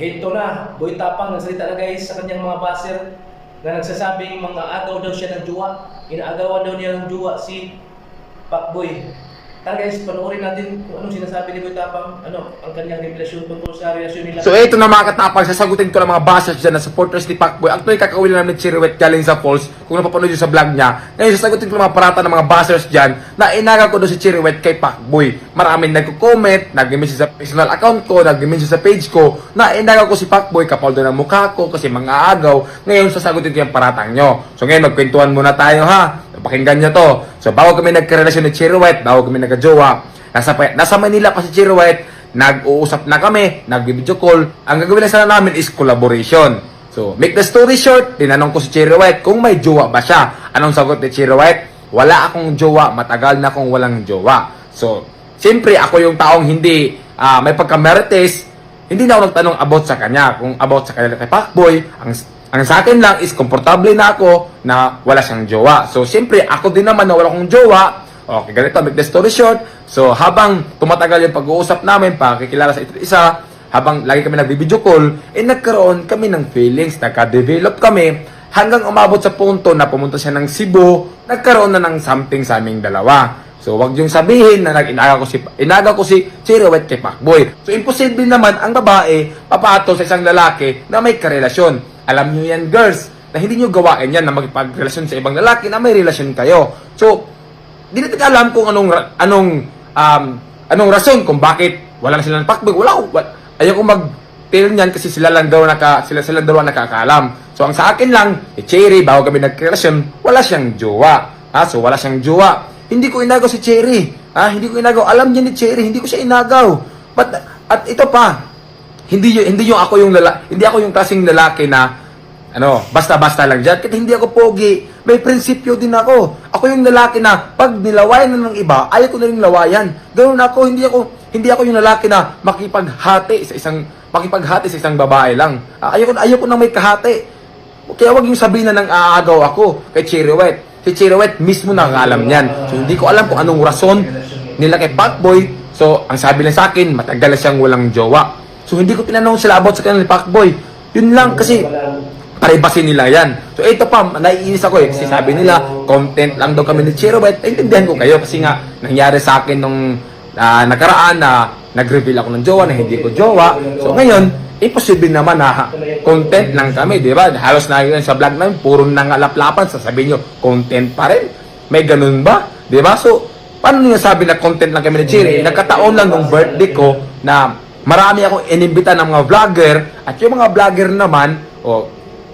Hinto na, Boy Tapang nagsalita na guys sa kanyang mga baser na nagsasabing mga agaw daw siya ng juwa. Inaagawan daw niya ng juwa si Pacboy. Tara guys, panoorin natin kung anong sinasabi ni Boy Tapang, ano, ang kanyang revelasyon tungkol sa relasyon nila. So ito na mga katapang, sasagutin ko lang mga bashers dyan na supporters ni Pacboy. Actually, kakawin na namin ni Chiriwet galing sa Falls. Kung napapanood nyo sa vlog niya. Ngayon, sasagutin ko lang mga parata ng mga bashers dyan na inaga ko doon si Chiriwet kay Pacboy. Maraming nagko-comment, nag-message sa personal account ko, nag-message sa page ko, na inaga ko si Pacboy kapal doon ang mukha ko kasi mga agaw. Ngayon, sasagutin ko yung paratang nyo. So ngayon, magkwentuhan muna tayo ha. Pakinggan nyo to. So bago kami nagkarelasyon ni Chiriwet, bago kami nagka-jowa, nasa, nasa Manila pa si Chiriwet, nag-uusap na kami, nag-video call. Ang gagawin lang sana namin is collaboration. So, make the story short, tinanong ko si Cherry White kung may jowa ba siya. Anong sagot ni Cherry White? Wala akong jowa, matagal na akong walang jowa. So, siyempre ako yung taong hindi ah, may pagkamerites, hindi na ako nagtanong about sa kanya. Kung about sa kanya kay Pacboy, ang, ang sa akin lang is komportable na ako na wala siyang jowa. So, siyempre ako din naman na wala akong jowa, Okay, ganito, make the story short. So, habang tumatagal yung pag-uusap namin, pakikilala sa isa, habang lagi kami nag-video call, eh nagkaroon kami ng feelings, nagka-develop kami, hanggang umabot sa punto na pumunta siya ng Cebu, nagkaroon na ng something sa aming dalawa. So, wag yung sabihin na nag-inaga ko si, inaga ko si Chirowet kay Pacboy. So, imposible naman ang babae papato sa isang lalaki na may karelasyon. Alam nyo yan, girls, na hindi nyo gawain yan na magpagrelasyon sa ibang lalaki na may relasyon kayo. So, di natin alam kung anong anong um, anong rason kung bakit wala na silang pakbog. Wala ko. wa- Ayaw ko mag tell niyan kasi sila lang daw naka sila sila daw nakakaalam. So ang sa akin lang, eh, Cherry, bago kami nagrelasyon, wala siyang jowa. Ha? So wala siyang jowa. Hindi ko inagaw si Cherry. Ha? Hindi ko inagaw. Alam niya ni Cherry, hindi ko siya inagaw. But at ito pa, hindi hindi yung ako yung lala, hindi ako yung klaseng lalaki na ano, basta-basta lang dyan. Kasi hindi ako pogi. May prinsipyo din ako. Ako yung lalaki na pag nilawayan na ng iba, ayaw ko na rin lawayan. Ganun ako, hindi ako, hindi ako yung lalaki na makipaghati sa isang, makipaghati sa isang babae lang. Ah, Ayaw ko, ayaw ko nang may kahati. Kaya wag yung sabihin na nang aagaw ako kay Chiriwet. Si Chiriwet mismo nakakalam niyan. So hindi ko alam kung anong rason nila kay Pacboy. So ang sabi lang sa akin, matagal na siyang walang jowa. So hindi ko tinanong sila about sa kanila ni Pacboy. Yun lang kasi privacy nila yan. So ito pa, naiinis ako eh. Kasi sabi nila, content lang daw kami ni Chirobet. Naintindihan ko kayo kasi nga, nangyari sa akin nung ah, nakaraan na nag-reveal ako ng jowa na hindi ko jowa. So ngayon, imposible naman na content lang kami, di ba? Halos na yun sa vlog namin, puro nangalaplapan, sasabihin nyo, content pa rin. May ganun ba? Di ba? So, paano nyo sabi na content lang kami ni Chiri? Nagkataon lang nung birthday ko na marami akong inimbita ng mga vlogger at yung mga vlogger naman, oh,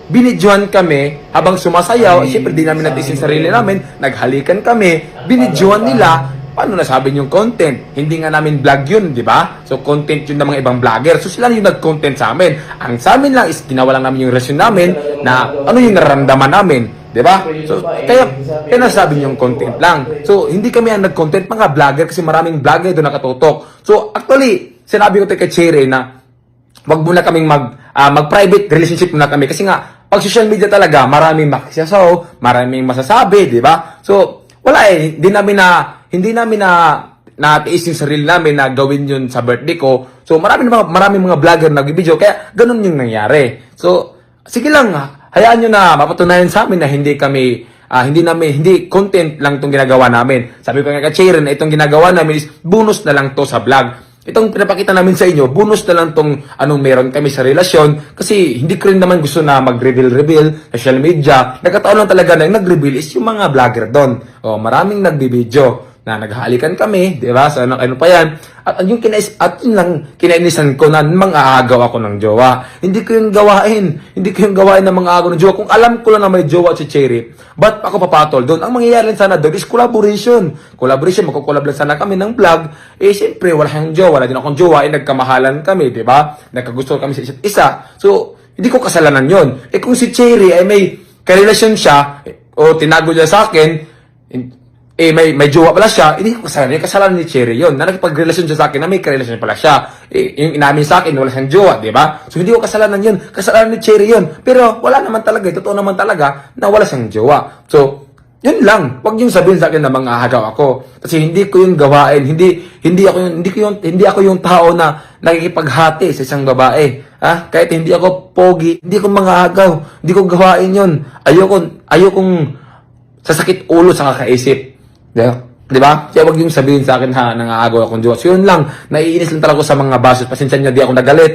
binidyohan kami habang sumasayaw. Siyempre, di namin natin yung sarili namin. Naghalikan kami. Binidyohan nila. Paano nasabi yung content? Hindi nga namin vlog yun, di ba? So, content yun ng mga ibang vlogger. So, sila yung nag-content sa amin. Ang sa amin lang is ginawa lang namin yung relasyon namin na ano yung nararamdaman namin. Di ba? So, kaya, kaya nasabi yung content lang. So, hindi kami ang nag-content mga vlogger kasi maraming vlogger doon nakatutok. So, actually, sinabi ko kay Cherry na wag muna kaming mag ah, mag-private relationship muna kami kasi nga pag social media talaga maraming makisasaw, maraming masasabi, di ba? So, wala eh, hindi namin na hindi namin na natiis yung sarili namin na gawin yun sa birthday ko. So, maraming mga maraming mga vlogger na nag-video kaya ganun yung nangyari. So, sige lang, hayaan nyo na mapatunayan sa amin na hindi kami ah, hindi namin hindi content lang itong ginagawa namin. Sabi ko nga kay Sharon itong ginagawa namin is bonus na lang to sa vlog. Itong pinapakita namin sa inyo, bonus na lang tong anong meron kami sa relasyon kasi hindi ko rin naman gusto na mag-reveal-reveal social media. Nagkataon lang talaga na yung nag-reveal is yung mga vlogger doon. O, maraming nagbibideo na naghahalikan kami, di ba? So, ano, ano pa yan? At yung kinais, at yun lang, kinainisan ko na mga aagaw ako ng jowa. Hindi ko yung gawain. Hindi ko yung gawain ng mga aagaw ng jowa. Kung alam ko lang na may jowa si Cherry, ba't ako papatol doon? Ang mangyayari sana doon is collaboration. Collaboration, magkukolab lang sana kami ng vlog. Eh, siyempre, wala siyang jowa. Wala din akong jowa. Eh, nagkamahalan kami, di ba? Nagkagusto kami sa isa't isa. So, hindi ko kasalanan yon. Eh, kung si Cherry ay may karelasyon siya, eh, o tinago niya sa akin, eh may may jowa pala siya, hindi ko kasalanan. Yung kasalanan ni Cherry yun. Na nakipagrelasyon siya sa akin na may karelasyon pala siya. Eh, yung inamin sa akin, wala siyang jowa, di ba? So hindi ko kasalanan yun. Kasalanan ni Cherry yun. Pero wala naman talaga, eh, totoo naman talaga na wala siyang jowa. So, yun lang. Huwag yung sabihin sa akin na mga hagaw ako. Kasi hindi ko yung gawain. Hindi hindi ako yung hindi ko yung hindi ako yung tao na nakikipaghati sa isang babae. Ha? Kahit hindi ako pogi, hindi ko mga agaw, hindi ko gawain yun. Ayoko, ayokong sasakit ulo sa kakaisip. Di ba? Kaya wag yung sabihin sa akin ha, nangagaw akong Diyos. Yun lang, naiinis lang talaga ako sa mga basos. Pasensya niyo, di ako nagalit.